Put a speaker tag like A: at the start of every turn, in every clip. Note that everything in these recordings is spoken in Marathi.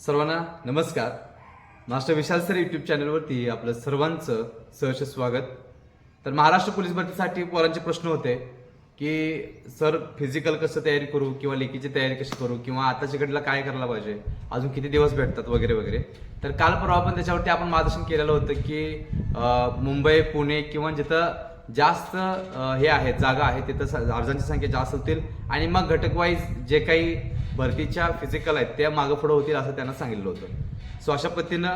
A: सर्वांना नमस्कार. मास्टर विशाल सर यूट्यूब चॅनलवरती आपलं सर्वांचं सहर्ष स्वागत. तर महाराष्ट्र पोलीस भरतीसाठी पोरांचे प्रश्न होते की सर फिजिकल कसं तयारी करू किंवा लेखीची तयारी कशी करू किंवा आताच्या घडीला काय करायला पाहिजे? अजून किती दिवस भेटतात वगैरे वगैरे. तर काल परवा पण त्याच्यावरती आपण मार्गदर्शन केलेलं होतं की मुंबई पुणे किंवा जिथं जास्त हे आहेत जागा आहे तिथं अर्जांची संख्या जास्त होतील आणि मग घटकवाईज जे काही भरतीच्या फिजिकल आहेत त्या मागं पुढं होतील असं त्यांना सांगितलं होतं. सो अशा पद्धतीनं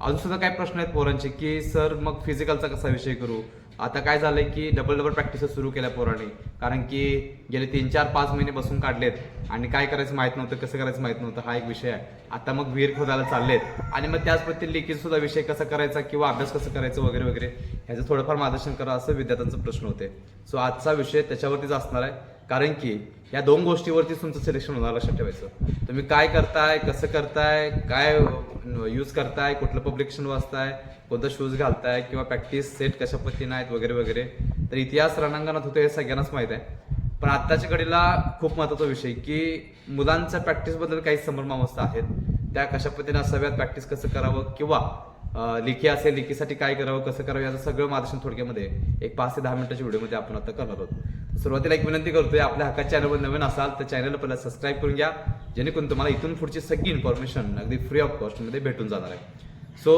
A: अजून सुद्धा काही प्रश्न आहेत पोरांचे की सर मग फिजिकलचा कसा विषय करू? आता काय झालंय की डबल डबल प्रॅक्टिस सुरू केल्या पोरांनी. कारण की गेले तीन चार पाच महिने बसून काढलेत. आणि काय करायचं माहीत नव्हतं कसं करायचं माहीत नव्हतं हा एक विषय आहे. आता मग विहीर खोदायला चाललेत. आणि मग त्याच पद्धतीने लिखित सुद्धा विषय कसा करायचा किंवा अभ्यास कसं करायचं वगैरे वगैरे ह्याचं थोडंफार मार्गदर्शन करा असं विद्यार्थ्यांचा प्रश्न होते. सो आजचा विषय त्याच्यावरतीच असणार आहे. कारण की या दोन गोष्टीवरती तुमचं सिलेक्शन होणार लक्षात ठेवायचं. तुम्ही काय करताय कसं करताय काय यूज करताय कुठलं पब्लिकेशन वाचताय कोणतं शूज घालताय किंवा प्रॅक्टिस सेट कशा पद्धतीनं आहेत वगैरे वगैरे. तर इतिहास रणांगणात होतो हे सगळ्यांनाच माहीत आहे. पण आत्ताच्या घडीला खूप महत्त्वाचा विषय की मुलांच्या प्रॅक्टिसबद्दल काही संभ्रमावस्था आहेत. त्या कशा पद्धतीने असाव्यात प्रॅक्टिस कसं करावं किंवा लिखी असेल लिखीसाठी काय करावं कसं करावं याचं सगळं मार्गदर्शन थोडक्यामध्ये एक पाच ते दहा मिनिटाच्या व्हिडिओमध्ये आपण आता करणार आहोत. सुरुवातीला एक विनंती करतोय आपल्या हक्काच्या चॅनलवर नवीन असाल तर चॅनलला पहिला सबस्क्राईब करून घ्या जेणेकरून तुम्हाला इथून पुढची सगळी इन्फॉर्मेशन अगदी फ्री ऑफ कॉस्टमध्ये भेटून जाणार आहे. सो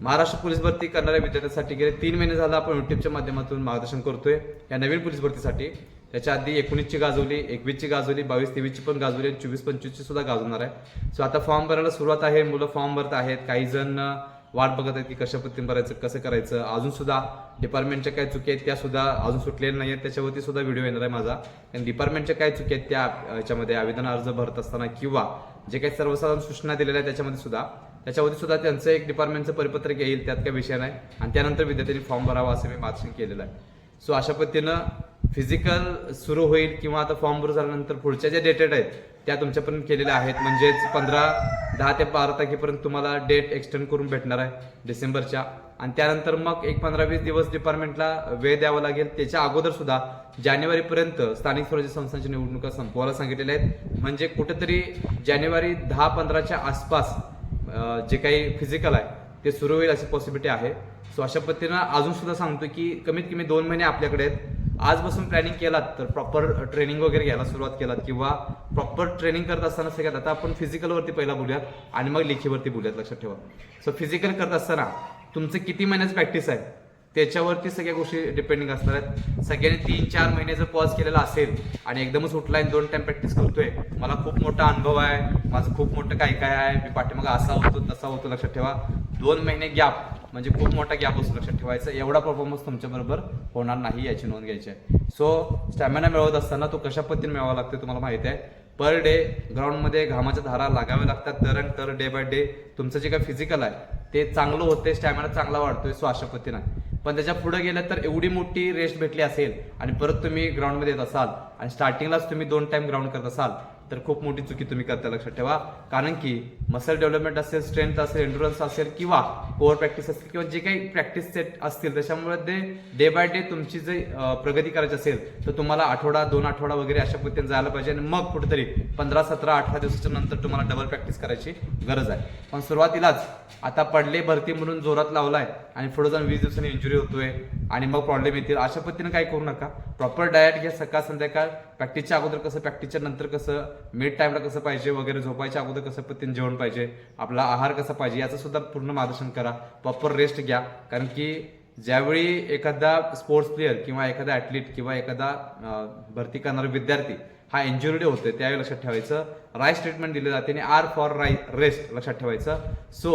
A: महाराष्ट्र पोलीस भरती करणाऱ्या विद्यार्थ्यांसाठी गेले तीन महिने झालं आपण युट्यूबच्या माध्यमातून मार्गदर्शन करतोय. या नवीन पोलीस भरतीसाठी त्याच्या आधी एकोणीसची गाजवली एकवीसची गाजवली बावीस तेवीसची पण गाजवली आणि चोवीस पंचवीसची सुद्धा गाजवणार आहे. सो आता फॉर्म भरायला सुरुवात आहे मुलं फॉर्म भरत आहेत काही जण वाट बघत आहेत की कशा पद्धतीने भरायचं कसं करायचं. अजून सुद्धा डिपार्टमेंटच्या काय चुकी आहेत त्या सुद्धा अजून सुटलेल्या नाही आहेत त्याच्यावरती सुद्धा व्हिडिओ येणार आहे माझा. कारण डिपार्टमेंटच्या काय चुकी आहेत त्या याच्यामध्ये आवेदन अर्ज भरत असताना किंवा जे काही सर्वसाधारण सूचना दिलेल्या आहेत त्याच्यामध्ये सुद्धा त्याच्यावरती सुद्धा त्यांचं एक डिपार्टमेंटचं परिपत्रक येईल त्यात काही विषय नाही. आणि त्यानंतर विद्यार्थ्यांनी फॉर्म भरावा असं मी मार्गदर्शन केलेलं आहे. सो अशा पद्धतीनं फिजिकल सुरू होईल किंवा आता फॉर्म भरू झाल्यानंतर पुढच्या ज्या डेटेड आहेत त्या तुमच्यापर्यंत केलेल्या आहेत. म्हणजेच पंधरा दहा ते बारा तारखेपर्यंत तुम्हाला डेट एक्सटेंड करून भेटणार आहे डिसेंबरच्या. आणि त्यानंतर मग एक पंधरा वीस दिवस डिपार्टमेंटला वेळ द्यावा लागेल. त्याच्या अगोदर सुद्धा जानेवारीपर्यंत स्थानिक स्वराज्य संस्थांच्या निवडणुका संपवायला सांगितलेल्या आहेत. म्हणजे कुठेतरी जानेवारी दहा पंधराच्या आसपास जे काही फिजिकल आहे ते सुरू होईल अशी पॉसिबिलिटी आहे. सो अशा पद्धतीनं अजून सुद्धा सांगतो की कमीत कमी दोन महिने आपल्याकडे आहेत. आजपासून प्लॅनिंग केलात तर प्रॉपर ट्रेनिंग वगैरे घ्यायला सुरुवात केलात किंवा प्रॉपर ट्रेनिंग करत असताना सगळ्यात आता आपण फिजिकलवरती पहिला बोलूयात आणि मग लेखीवरती बोलूयात लक्षात ठेवा. सो फिजिकल करत असताना तुमचं किती महिन्याचं प्रॅक्टिस आहे? त्याच्यावरती सगळ्या गोष्टी डिपेंडिंग असणार आहेत. सगळ्यांनी तीन चार महिने जर पॉज केलेला असेल आणि एकदमच उठला आणि दोन टाइम प्रॅक्टिस करतोय मला खूप मोठा अनुभव आहे माझं खूप मोठं काय काय आहे मी पाठीमागं असा होतो तसा होतो लक्षात ठेवा. दोन महिने गॅप म्हणजे खूप मोठा गॅप असतो लक्षात ठेवायचा. एवढा परफॉर्मन्स तुमच्या बरोबर होणार नाही याची नोंद घ्यायची आहे. सो स्टॅमिना मिळवत असताना तो कशा पद्धतीने मिळवावा लागतो तुम्हाला माहिती आहे. पर डे ग्राउंडमध्ये घामाच्या धारा लागाव्या लागतात. तर अँड तर डे बाय डे तुमचं जे काय फिजिकल आहे ते चांगलं होते स्टॅमिना चांगला वाढतोय सो अशा पद्धतीनं पण त्याच्या पुढे गेलं तर एवढी मोठी रेस्ट भेटली असेल आणि परत तुम्ही ग्राउंडमध्ये येत असाल आणि स्टार्टिंगलाच तुम्ही दोन टाइम ग्राउंड करत असाल तर खूप मोठी चुकी तुम्ही करता लक्षात ठेवा. कारण की मसल डेव्हलपमेंट असेल स्ट्रेंथ असेल एन्ड्युरन्स असेल किंवा कोअर प्रॅक्टिस असेल किंवा जे काही प्रॅक्टिस सेट असतील त्याच्यामुळे ते डे बाय डे तुमची जे प्रगती करायची असेल तर तुम्हाला आठवडा दोन आठवडा वगैरे अशा पद्धतीने जायला पाहिजे. आणि मग कुठेतरी पंधरा सतरा अठरा दिवसाच्या नंतर तुम्हाला डबल प्रॅक्टिस करायची गरज आहे. पण सुरुवातीलाच आता पडले भरती म्हणून जोरात लावलाय आणि पुढे जाऊन वीस दिवसांनी इंजुरी होतोय आणि मग प्रॉब्लेम येतील अशा पद्धतीने काय करू नका. प्रॉपर डायट घ्या सकाळ संध्याकाळ प्रॅक्टिसच्या अगोदर कसं प्रॅक्टिसच्या नंतर कसं मिड टाईमला कसं पाहिजे वगैरे झोपायच्या अगोदर कसं पद्धतीने जेवण पाहिजे आपला आहार कसा पाहिजे याचं सुद्धा पूर्ण मार्गदर्शन करा. प्रॉपर रेस्ट घ्या. कारण की ज्यावेळी एखादा स्पोर्ट्स प्लेअर किंवा एखादा ॲथलीट किंवा एखादा भरती करणारा विद्यार्थी हा इंजुरी होतोय त्यावेळी लक्षात ठेवायचं. राईस ट्रीटमेंट दिले जाते आणि आर फॉर राय रेस्ट लक्षात ठेवायचं. सो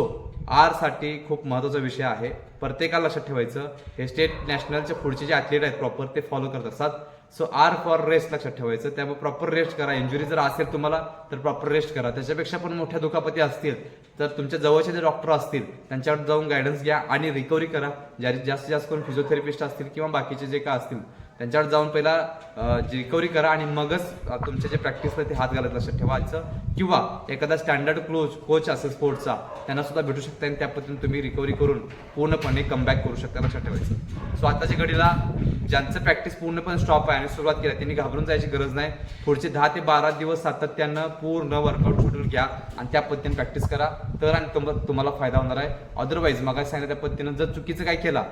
A: आरसाठी खूप महत्त्वाचा विषय आहे. प्रत्येकाला लक्षात ठेवायचं. हे स्टेट नॅशनलच्या पुढचे जे ॲथलीट आहेत प्रॉपर ते फॉलो करत असतात सो आर फॉर रेस्ट लक्षात ठेवायचं. त्यामुळे प्रॉपर रेस्ट करा. इंजुरी जर असेल तुम्हाला तर प्रॉपर रेस्ट करा. त्याच्यापेक्षा पण मोठ्या दुखापती असतील तर तुमच्या जवळचे जे डॉक्टर असतील त्यांच्यावर जाऊन गायडन्स घ्या आणि रिकव्हरी करा. ज्या जास्तीत जास्त करून फिजिओथेरपिस्ट असतील किंवा बाकीचे जे काय असतील त्यांच्यावर जाऊन पहिला रिकव्हरी करा आणि मगच तुमचे जे प्रॅक्टिस ते हात घालत लक्षात ठेवायचं किंवा एखादा स्टँडर्ड क्लोज कोच असेल स्पोर्ट्सचा त्यांना सुद्धा भेटू शकता आणि त्या पद्धतीने तुम्ही रिकव्हरी करून पूर्णपणे कमबॅक करू शकता लक्षात ठेवायचं. सो आताच्या घडीला ज्यांचं प्रॅक्टिस पूर्णपणे स्टॉप आहे आणि सुरुवात केली त्यांनी घाबरून जायची गरज नाही. पुढचे दहा ते बारा दिवस सातत्यानं पूर्ण वर्कआउट शेड्यूल घ्या आणि त्या पद्धतीने प्रॅक्टिस करा. तर आणि तुम्हाला फायदा होणार आहे. अदरवाईज मग सांगितलं? त्या पद्धतीनं जर चुकीचं काय केला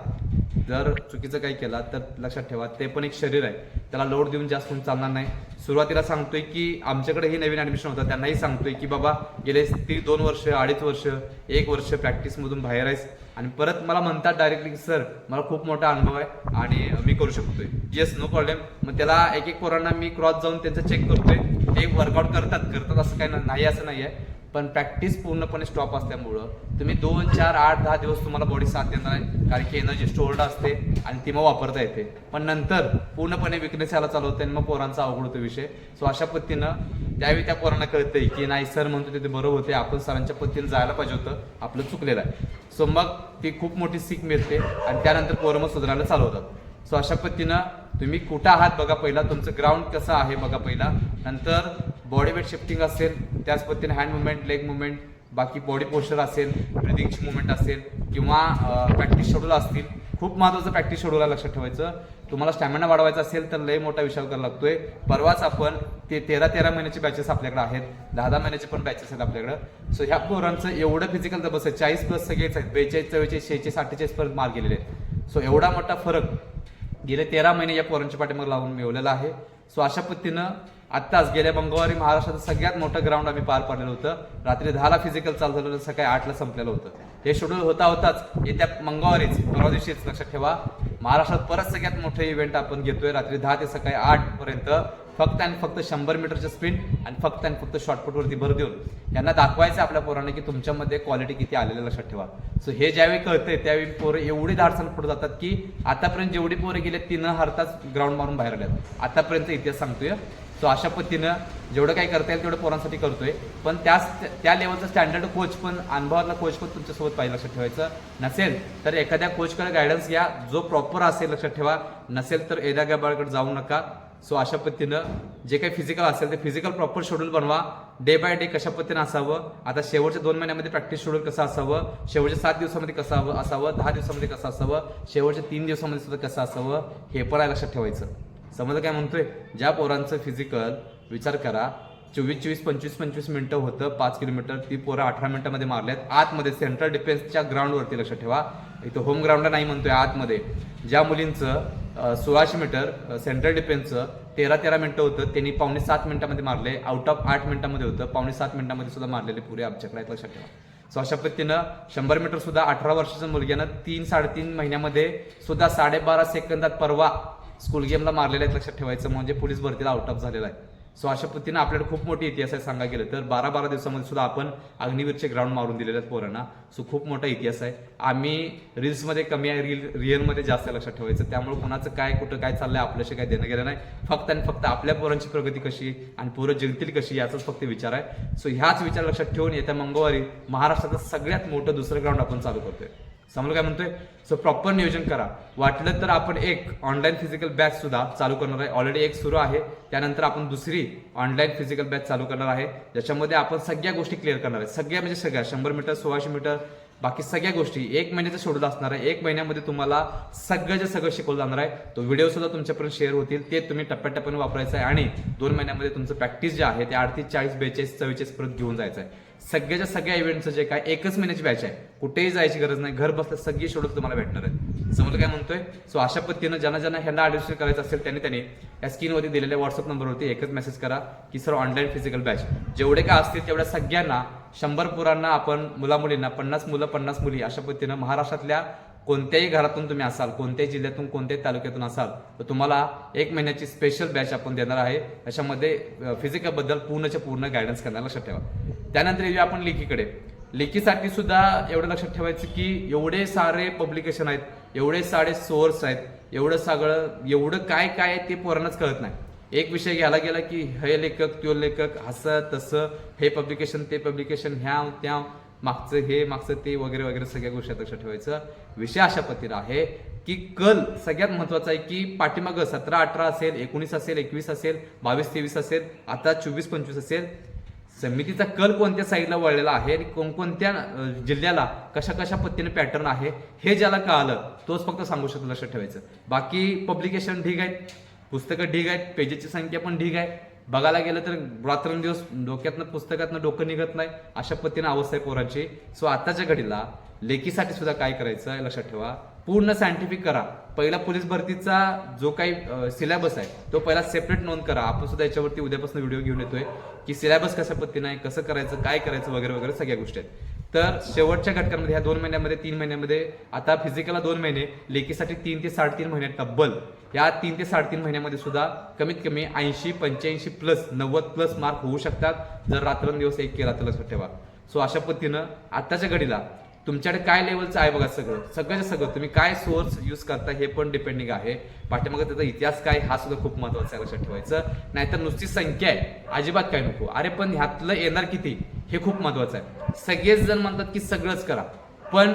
A: जर चुकीचं काही केला तर लक्षात ठेवा ते पण एक शरीर आहे. त्याला लोड देऊन जास्त होऊन चालणार नाही. सुरुवातीला सांगतोय की आमच्याकडे ही नवीन ऍडमिशन होतं त्यांनाही सांगतोय की बाबा गेले ती दोन वर्ष अडीच वर्ष एक वर्ष प्रॅक्टिसमधून बाहेर आहेस. आणि परत मला म्हणतात डायरेक्टली सर मला खूप मोठा अनुभव आहे आणि मी करू शकतोय. येस नो प्रॉब्लेम मग त्याला एक एक पोरांना मी क्रॉस जाऊन त्यांचं चेक करतोय. ते वर्कआउट करतात करतात असं काही नाही असं नाही आहे. पण प्रॅक्टिस पूर्णपणे स्टॉप असल्यामुळं तुम्ही दोन चार आठ दहा दिवस तुम्हाला बॉडी साथ देणार आहे. कारण की एनर्जी स्टोर्ड असते आणि ती मग वापरता येते. पण नंतर पूर्णपणे विकनेस यायला चालू होते आणि मग पोरांचा अवघड होतो विषय. सो अशा पद्धतीनं त्यावेळी त्या पोरांना कळतंय की नाही सर म्हणतो ते बरोबर होते आपण सरांच्या पद्धतीने जायला पाहिजे होतं. आपलं चुकलेलं आहे. सो मग ती खूप मोठी सीख मिळते आणि त्यानंतर पोरं मग सुधारायला चालू होतात. सो अशा पद्धतीनं तुम्ही कुठं आहात बघा पहिला तुमचं ग्राउंड कसं आहे बघा पहिला. नंतर बॉडी वेट शिफ्टिंग असेल त्याच पद्धतीने हँड मुवमेंट लेग मुवमेंट बाकी बॉडी पोस्चर असेल ब्रिदिंगची मुवमेंट असेल किंवा प्रॅक्टिस शेड्यूल असतील. खूप महत्त्वाचं प्रॅक्टिस शेड्यूलला लक्षात ठेवायचं. तुम्हाला स्टॅमिना वाढवायचा असेल तर लय मोठा विचार करावा लागतोय. परवाच आपण ते तेरा तेरा महिन्याचे बॅचेस आपल्याकडे आहेत. दहा दहा महिन्याचे पण बॅचेस आहेत आपल्याकडे. सो ह्या पोरांचं एवढं फिजिकल तपास आहे. चाळीस प्लस सगळेच आहेत. बेचाळीस चव्वेचाळीस शेहेचाळीस अठ्ठेचाळीस पर्यंत मार्क गेलेले आहेत. सो एवढा मोठा फरक गेले तेरा महिने या पोरांच्या पाठीमागे लावून मिळवलेला आहे. सो अशा पद्धतीनं आत्ताच गेल्या मंगळवारी महाराष्ट्राचं सगळ्यात मोठं ग्राउंड आम्ही पार पाडलेलं होतं. रात्री दहाला फिजिकल चालू झालेलं सकाळी आठला संपलेलं होतं. हे शेड्यूल होता होताच येत्या मंगळवारीच परवा दिवशीच लक्षात ठेवा. महाराष्ट्रात परत सगळ्यात मोठं इव्हेंट आपण घेतोय रात्री दहा ते सकाळी आठ पर्यंत फक्त आणि फक्त शंभर मीटरच्या स्प्रिंट आणि फक्त आणि फक्त शॉर्टपुटवरती भर देऊन. यांना दाखवायचं आपल्या पोरांना की तुमच्यामध्ये क्वालिटी किती आलेलं लक्षात ठेवा. सो हे ज्यावेळी कळतंय त्यावेळी पोरं एवढी धाडसान पुढे जातात की आतापर्यंत जेवढी पोरं गेले ती न हरताच ग्राउंड मारून बाहेर आल्यात. आतापर्यंत इतिहास सांगतोय. सो अशा पद्धतीनं जेवढं काही करता येईल तेवढं पोरांसाठी करतोय. पण त्याच त्या लेवलचा स्टँडर्ड कोच पण अनुभवातला कोच पण तुमच्यासोबत पाहिजे लक्षात ठेवायचं नसेल तर एखाद्या कोचकडे गायडन्स घ्या. जो प्रॉपर असेल लक्षात ठेवा. नसेल तर एदा गाबाळकडे जाऊ नका. सो अशा पद्धतीनं जे काही फिजिकल असेल ते फिजिकल प्रॉपर शेड्यूल बनवा. डे बाय डे कशा पद्धतीनं असावं? आता शेवटच्या दोन महिन्यामध्ये प्रॅक्टिस शेड्यूल कसं असावं? शेवटच्या सात दिवसामध्ये कसं हवं असावं? दहा दिवसामध्ये कसं असावं? शेवटच्या तीन दिवसामध्ये सुद्धा कसं असावं? हे पण आहे लक्षात ठेवायचं. समजा काय म्हणतोय ज्या पोरांचं फिजिकल विचार करा चोवीस चोवीस पंचवीस पंचवीस मिनटं होतं पाच किलोमीटर ती पोरं अठरा मिनिटामध्ये मारल्यात. आतमध्ये सेंट्रल डिफेन्सच्या ग्राउंडवरती लक्षात ठेवा. इथं होम ग्राउंडला नाही म्हणतोय आतमध्ये. ज्या मुलींचं सोळाशे मीटर सेंट्रल डिफेन्सचं तेरा तेरा मिनटं होतं. त्यांनी पावणे सात मिनिटामध्ये मारले. आउट ऑफ आठ मिनिटामध्ये होतं. पावणे सात मिनिटामध्ये सुद्धा मारलेले पुरे आमच्याकडे आहेत लक्षात ठेवा. सो अशा पद्धतीनं शंभर मीटर सुद्धा अठरा वर्षाच्या मुलग्यानं तीन साडेतीन महिन्यामध्ये सुद्धा साडेबारा सेकंदात परवा स्कूल गेमला मारलेला आहेत लक्षात ठेवायचं. म्हणजे पोलीस भरतीला आउट ऑफ झालेला आहे. सो अशा पद्धतीनं आपल्याकडे खूप मोठी इतिहास आहे सांगा गेलं तर. बारा बारा दिवसामध्ये सुद्धा आपण अग्निवीरचे ग्राउंड मारून दिलेले आहेत पोरांना. सो खूप मोठा इतिहास आहे. आम्ही रील्समध्ये कमी आहे रील रिअलमध्ये जास्त लक्षात ठेवायचं. त्यामुळे कोणाचं काय कुठं काय चाललंय आपल्याशी काय देणं गेलं नाही. फक्त आणि फक्त आपल्या पोरांची प्रगती कशी आणि पोरं जिंकतील कशी याचाच फक्त विचार आहे. सो ह्याच विचार लक्षात ठेवून येत्या मंगळवारी महाराष्ट्राचं सगळ्यात मोठं दुसरं ग्राउंड आपण चालू करतोय. समोर काय म्हणतोय? सो प्रॉपर नियोजन करा. वाटलं तर आपण एक ऑनलाईन फिजिकल बॅच सुद्धा चालू करणार आहे. ऑलरेडी एक सुरू आहे. त्यानंतर आपण दुसरी ऑनलाईन फिजिकल बॅच चालू करणार आहे. ज्याच्यामध्ये आपण सगळ्या गोष्टी क्लिअर करणार आहे. सगळ्या म्हणजे सगळ्या. शंभर मीटर सोळाशे मीटर बाकी सगळ्या गोष्टी. एक महिन्याचं शेड्यूल असणार आहे. एक महिन्यामध्ये तुम्हाला सगळं सगळं शिकवलं जाणार आहे तो व्हिडिओ सुद्धा तुमच्यापर्यंत शेअर होतील. ते तुम्ही टप्प्याटप्प्याने वापरायचं आहे आणि दोन महिन्यामध्ये तुमचं प्रॅक्टिस जे आहे ते अडतीस चाळीस बेचाळीस चव्वेचाळीस परत घेऊन जायचं आहे. सगळ्याच्या सगळ्या इव्हेंटचं जे काय एकच महिन्याची बॅच आहे. कुठेही जायची गरज नाही. घर बसल्या सगळी शेड्यूल तुम्हाला भेटणार आहे समजलं काय म्हणतोय? सो अशा पद्धतीनं ज्यांना ज्यांना ह्यांना ऍडमिशन करायचं असेल त्यांनी त्यांनी या स्क्रीनवरती दिलेल्या व्हॉट्सअप नंबरवरती एकच मेसेज करा की सर ऑनलाईन फिजिकल बॅच जेवढे काय असतील तेवढ्या सगळ्यांना शंभर पोरांना आपण मुला मुलींना पन्नास मुलं पन्नास मुली अशा पद्धतीनं महाराष्ट्रातल्या कोणत्याही घरातून तुम्ही असाल कोणत्याही जिल्ह्यातून कोणत्याही तालुक्यातून असाल तर तुम्हाला एक महिन्याची स्पेशल बॅच आपण देणार आहे. याच्यामध्ये फिजिकलबद्दल पूर्णच्या पूर्ण गायडन्स करणार लक्षात ठेवा. त्यानंतर येऊया आपण लेखीकडे. लेखीसाठी सुद्धा एवढं लक्षात ठेवायचं की एवढे सारे पब्लिकेशन आहेत एवढे सारे सोर्स आहेत एवढं सगळं एवढं काय काय आहे ते पोरांनाच कळत नाही. एक विषय घ्यायला गेला की हे लेखक तो लेखक असं तसं हे पब्लिकेशन ते पब्लिकेशन ह्या त्या मागचं हे मागचं ते वगैरे वगैरे सगळ्या गोष्टी लक्षात ठेवायचं. विषय अशा पद्धतीनं आहे की कल सगळ्यात महत्त्वाचा आहे की पाठीमागं सतरा अठरा असेल एकोणीस असेल एकवीस असेल बावीस तेवीस असेल आता चोवीस पंचवीस असेल समितीचा कल कोणत्या साईडला वळलेला आहे आणि कोणकोणत्या जिल्ह्याला कशा कशा पद्धतीने पॅटर्न आहे हे ज्याला कळालं तोच फक्त सांगू शकतो लक्षात ठेवायचं. बाकी पब्लिकेशन ढीग आहेत पुस्तकं ढीग आहेत पेजेसची संख्या पण ढीग आहे. बघायला गेलं तर रात्रंदिवस डोक्यातनं पुस्तकातनं डोकं निघत नाही अशा पद्धतीनं अवस्था आहे पोरांची. सो आताच्या घडीला लेखीसाठी सुद्धा काय करायचं आहे लक्षात ठेवा. पूर्ण सायंटिफिक करा. पहिला पोलीस भरतीचा जो काही सिलेबस आहे तो पहिला सेपरेट नोंद करा. आपण सुद्धा याच्यावरती उद्यापासून व्हिडिओ घेऊन येतोय की सिलेबस कशा पद्धतीने आहे कसं करायचं काय करायचं वगैरे वगैरे सगळ्या गोष्टी आहेत. तर शेवटच्या घटकांमध्ये ह्या दोन महिन्यामध्ये तीन महिन्यामध्ये आता फिजिकलला दोन महिने लेखीसाठी तीन ते साडेतीन महिने तब्बल. या तीन ते साडेतीन महिन्यामध्ये सुद्धा कमीत कमी ऐंशी पंच्याऐंशी प्लस नव्वद प्लस मार्क होऊ शकतात. जर रात्रंदिवस एक केला तर लक्षात ठेवा. सो अशा पद्धतीनं आत्ताच्या घडीला तुमच्याकडे काय लेवलचं आहे बघा सगळं? सगळं सगळं तुम्ही काय सोर्स यूज करता हे पण डिपेंडिंग आहे. पाठीमागे त्याचा इतिहास काय हा सुद्धा खूप महत्त्वाचा आहे लक्षात ठेवायचं. नाहीतर नुसती संख्या आहे. अजिबात काय नको. अरे पण ह्यातलं येणार किती? हे खूप महत्वाचं आहे. सगळेच जण म्हणतात की सगळंच करा. पण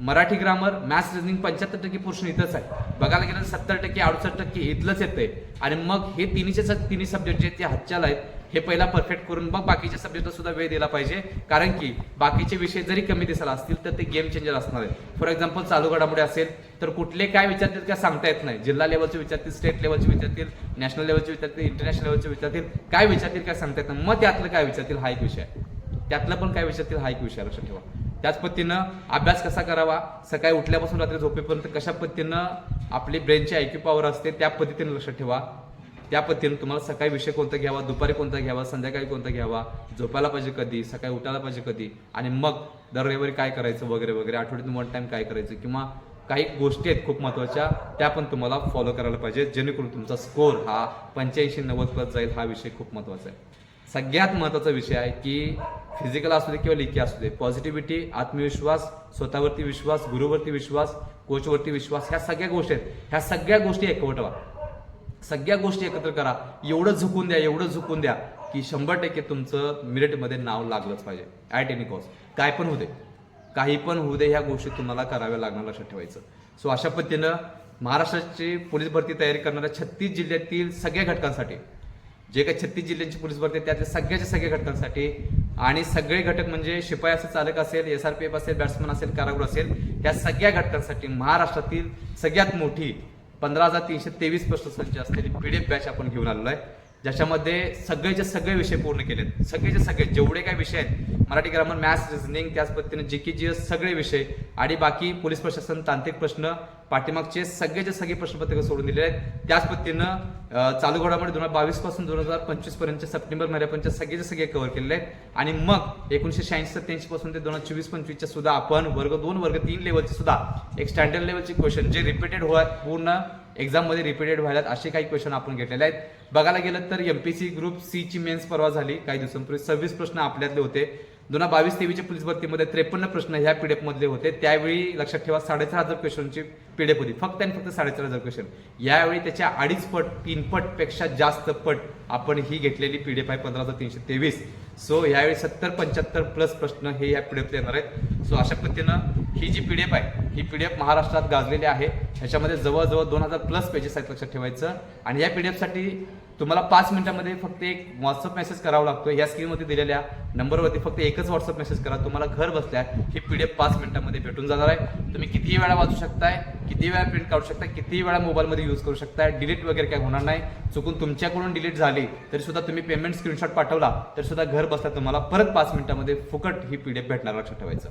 A: मराठी ग्रामर मॅथ्स रिजनिंग पंच्याहत्तर टक्के पोर्शन इथंच आहे. बघायला गेलं सत्तर टक्के अडुसष्ट टक्के इथलंच येते आणि मग हे तिन्हीचे तिन्ही सब्जेक्ट जे आहेत ते हातच्याला आहेत. हे पहिला परफेक्ट करून मग बाकीच्या सब्जेक्टला सुद्धा वेळ दिला पाहिजे. कारण की बाकीचे विषय जरी कमी दिसायला असतील तर ते गेम चेंजर असणार आहेत. फॉर एक्झाम्पल चालू घडामोडी असेल तर कुठले काय विचारतील काय सांगता येत नाही. जिल्हा लेवलचे विचारतील स्टेट लेवलचे विचारतील नॅशनल लेवलचे विचारतील इंटरनॅशनल लेवलचे विचारतील काय विचारतील काय सांगता येत नाही. मग त्यातलं काय विचारतील हा एक विषय त्यातलं पण काय विचारतील हा एक विषय लक्षात ठेवा. त्याच पद्धतीनं अभ्यास कसा करावा? सकाळी उठल्यापासून रात्री झोपेपर्यंत कशा पद्धतीनं आपली ब्रेनची आयक्यू पॉवर असते त्या पद्धतीने लक्षात ठेवा. त्या पद्धतीने तुम्हाला सकाळी विषय कोणता घ्यावा दुपारी कोणता घ्यावा संध्याकाळी कोणता घ्यावा झोपायला पाहिजे कधी सकाळी उठायला पाहिजे कधी आणि मग दर रविवारी काय करायचं वगैरे वगैरे आठवड्यातून वन टाइम काय करायचं किंवा काही गोष्टी आहेत खूप महत्त्वाच्या त्या पण तुम्हाला फॉलो करायला पाहिजे जेणेकरून तुमचा स्कोर हा पंच्याऐंशी नव्वद प्लस जाईल हा विषय खूप महत्त्वाचा आहे. सगळ्यात महत्त्वाचा विषय आहे की फिजिकल असू दे किंवा लिखी असू दे पॉझिटिव्हिटी आत्मविश्वास स्वतःवरती विश्वास गुरुवरती विश्वास कोचवरती विश्वास ह्या सगळ्या गोष्टी आहेत. ह्या सगळ्या गोष्टी एकवटवा. सगळ्या गोष्टी एकत्र करा. एवढं झुकून द्या एवढं झुकून द्या की शंभर टक्के तुमचं मिरिटमध्ये नाव लागलंच पाहिजे. ॲट एनी कॉस्ट काय पण होऊ दे. काही पण होऊ दे ह्या गोष्टी तुम्हाला कराव्या लागणार लक्षात ठेवायचं. सो अशा पद्धतीनं महाराष्ट्राची पोलीस भरती तयारी करणाऱ्या छत्तीस जिल्ह्यातील सगळ्या घटकांसाठी जे काही छत्तीस जिल्ह्यांची पोलीस भरती आहे त्यातल्या सगळ्याच्या सगळ्या घटकांसाठी आणि सगळे घटक म्हणजे शिपाई असेल चालक असेल एस आर पी एफ असेल बॅट्समन असेल कारागृह असेल या सगळ्या घटकांसाठी महाराष्ट्रातील सगळ्यात मोठी पंधरा हजार तीनशे तेवीस प्रश्नसंच असलेली पी डी एफ बॅच आपण घेऊन आलेलो आहे. ज्याच्यामध्ये सगळेचे सगळे विषय पूर्ण केलेत. सगळेचे सगळे जेवढे काही विषय आहेत मराठी ग्रामर मॅथ्स रिझनिंग त्याच पद्धतीने जी के जी एस सगळे विषय आणि बाकी पोलीस प्रशासन तांत्रिक प्रश्न पाठीमागचे सगळेचे सगळे प्रश्नपत्रिका सोडून दिले आहेत. त्याच पद्धतीनं चालू घडामोडी दोन हजार बावीसपासून दोन हजार पंचवीसपर्यंत सप्टेंबर महिन्यापर्यंत सगळेचे सगळे कव्हर केलेले आहेत. आणि मग एकोणीशे शहाऐंशी सत्याऐंशी पासून ते दोन हजार चोवीस पंचवीसच्या सुद्धा आपण वर्ग दोन वर्ग तीन लेवलचे सुद्धा एक स्टँडर्ड लेवलचे क्वेश्चन जे रिपीटेड होत पूर्ण एक्झाममध्ये रिपीटेड व्हायला असे काही क्वेश्चन आपण घेतलेले आहेत. बघायला गेलं तर एम पी सी ग्रुप सीची मेन्स परवा झाली काही दिवसांपूर्वी. सव्वीस प्रश्न आपल्यातले होते. दोन हजार बावीस तेवीसच्या पोलीस भरतीमध्ये त्रेपन्न प्रश्न ह्या पीडीएफ मधले होते. त्यावेळी लक्षात ठेवा साडेचार हजार क्वेश्चनची पीडीएफ होती. फक्त आणि फक्त साडेचार हजार क्वेश्चन यावेळी त्याच्या अडीच पट तीन पटपेक्षा जास्त पट आपण ही घेतलेली पीडीएफ आहे पंधरा हजार तीनशे तेवीस. सो यावेळी सत्तर पंच्याहत्तर प्लस प्रश्न हे या एफला येणार आहेत. सो अशा पद्धतीनं ही जी पी डी एफ आहे ही पी डी एफ महाराष्ट्रात गाजलेली आहे. ह्याच्यामध्ये जवळजवळ दोन हजार प्लस पेजेस आहेत लक्षात ठेवायचं. आणि या पी डी एफसाठी तुम्हाला पाच मिनिटांमध्ये फक्त एक व्हॉट्सअप मेसेज करावा लागतो या स्क्रीनमध्ये दिलेल्या नंबरवरती फक्त एकच व्हॉट्सअप मेसेज करा. तुम्हाला घर बसल्या ही एफ पाच मिनिटांमध्ये भेटून जाणार आहे. तुम्ही कितीही वेळा वाचू शकताय किती वेळा प्रिंट काढू शकता कितीही वेळा मोबाईलमध्ये यूज करू शकताय डिलीट वगैरे काय होणार नाही. चुकून तुमच्याकडून डिलीट झाली तरी सुद्धा तुम्ही पेमेंट स्क्रीनशॉट पाठवला तरी सुद्धा घर बसल्या तुम्हाला परत पाच मिनिटांमध्ये फुकट ही पीडीएफ भेटणार लक्षात ठेवायचं.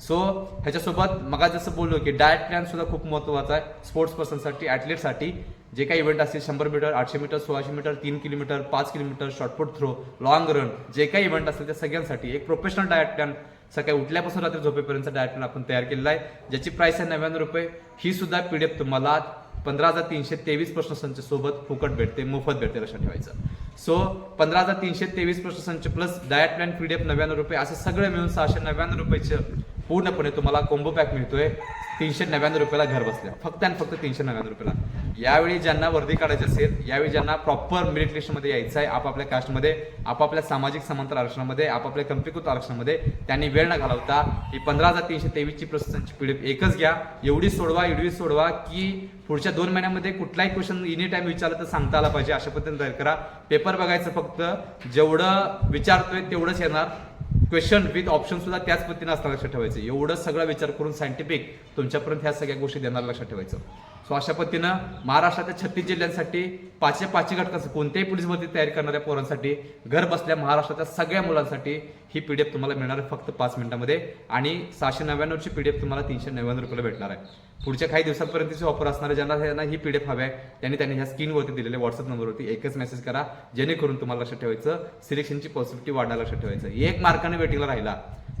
A: सो ह्याच्यासोबत मग जसं बोललो की डायट प्लॅन सुद्धा खूप महत्त्वाचा आहे. स्पोर्ट्स पर्सनसाठी ॲथलीटसाठी जे काही इव्हेंट असतील शंभर मीटर आठशे मीटर सोळाशे मीटर तीन किलोमीटर पाच kilometre shot put throw long run जे काही इव्हेंट असतील त्या सगळ्यांसाठी एक प्रोफेशनल डायट प्लॅन सकाळी उठल्यापासून रात्री झोपेपर्यंत डायट प्लॅन आपण तयार केलेला आहे. ज्याची प्राइस आहे नव्याण्णव रुपये. ही सुद्धा एफ तुम्हाला पंधरा हजार तीनशे तेवीस प्रश्नसंच सोबत फुकट भेटते मोफत भेटते लक्षात ठेवायचं. सो पंधरा हजार तीनशे तेवीस प्रश्नसंच प्लस डायट प्लॅन एफ नव्याण्णव रुपये असं सगळं मिळून सहाशे नव्याण्णव रुपयाचं पूर्णपणे तुम्हाला कोंबो पॅक मिळतोय. तीनशे नव्याण्णव रुपयाला घर बसल्या. फक्त आणि फक्त तीनशे नव्याण्णव रुपयाला. यावेळी ज्यांना वर्दी काढायची असेल यावेळी ज्यांना प्रॉपर मेरिट लिस्टमध्ये यायचं आहे आपापल्या कास्टमध्ये आपापल्या सामाजिक समांतर आरक्षणामध्ये आपापल्या कंपीकृत आरक्षणामध्ये त्यांनी वेळ न घालवता ही पंधरा हजार तीनशे तेवीसची प्रश्नांची पिढी एकच घ्या. एवढी सोडवा एवढी सोडवा की पुढच्या दोन महिन्यामध्ये कुठलाही क्वेश्चन एनी टाइम विचारलं तर सांगता आला पाहिजे. अशा पद्धतीने तयार करा. पेपर बघायचं फक्त. जेवढं विचारतोय तेवढंच येणार. क्वेश्चन विथ ऑप्शन सुद्धा त्याच पद्धतीने असणार लक्षात ठेवायचं. एवढं सगळा विचार करून सायंटिफिक तुमच्यापर्यंत ह्या सगळ्या गोष्टी देणार लक्षात ठेवायचं. सो अशा पद्धतीनं महाराष्ट्राच्या छत्तीस जिल्ह्यांसाठी पाचशे पाचशे घटकाचं कोणत्याही पोलीस भरती तयारी करणाऱ्या पोरांसाठी घर बसल्या महाराष्ट्राच्या सगळ्या मुलांसाठी ही पी डी एफ तुम्हाला मिळणार आहे फक्त पाच मिनिटामध्ये. आणि सहाशे नव्याण्णवची पी डी एफ तुम्हाला तीनशे नव्याण्णव रुपयाला भेटणार आहे. पुढच्या काही दिवसांपर्यंतची ऑफर असणार ज्यांना ज्यांना ही पीडीएफ हवी आहे त्यांनी त्यांनी ह्या स्क्रीनवरती दिलेल्या व्हॉट्सअप नंबरवरती एकच मेसेज करा जेणेकरून तुम्हाला लक्षात ठेवायचं सिलेक्शनची पॉसिबिलिटी वाढायला लक्षात ठेवायचं. एक मार्काने वेटिंगला राहिला.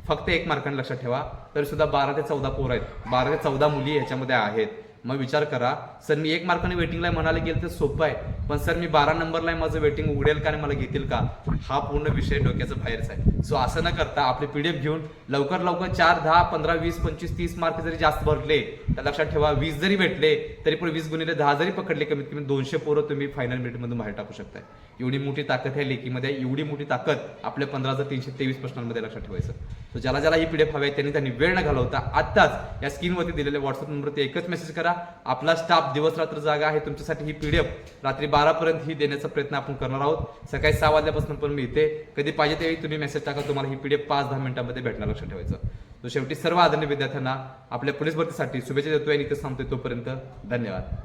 A: फक्त एक मार्काने लक्षात ठेवा. तरी सुद्धा बारा ते चौदा पोर आहेत. बारा ते चौदा मुली ह्याच्यामध्ये आहेत. मग विचार करा. सर मी एक मार्काने वेटिंगला म्हणायला गेलं तर सोपं आहे. पण सर मी बारा नंबरला माझं वेटिंग उघडेल का आणि मला घेतील का? हा पूर्ण विषय डोक्याचा बाहेरचा आहे. सो असं न करता आपले पीडीएफ घेऊन लवकर लवकर चार दहा पंधरा वीस पंचवीस तीस मार्क जरी जास्त भरले तर लक्षात ठेवा वीस जरी भेटले तरी पण वीस गुणिले दहा जरी पकडले कमीत कमी दोनशे पोरं तुम्ही फायनल मिनिटमधून बाहेर टाकू शकताय. एवढी मोठी ताकद आहे लेखीमध्ये एवढी मोठी ताकद आपल्या पंधरा हजार तीनशे तेवीस प्रश्नांमध्ये लक्षात ठेवायचं. सो ज्याला ज्याला ही पी डी एफ हवी आहे त्यांनी त्यांनी वेळ न घालवता आत्ताच या स्क्रीनवरती दिलेल्या व्हॉट्सअप नंबरवरती एकच मेसेज करा. आपला स्टाफ दिवस रात्र जागा आहे तुमच्यासाठी ही पी डी एफ रात्री बारापर्यंत ही देण्याचा प्रयत्न आपण करणार आहोत. सकाळी सहा वाजल्यापासून पण मिळते कधी पाहिजे त्यावेळी तुम्ही मेसेज टाका तुम्हाला ही पी डी एफ पाच दहा मिनिटांमध्ये भेटणार लक्षात ठेवायचं. तो शेवटी सर्व आदरणीय विद्यार्थ्यांना आपल्या पोलीस भरतीसाठी शुभेच्छा देतोय आणि इथं सांगतोय तोपर्यंत धन्यवाद.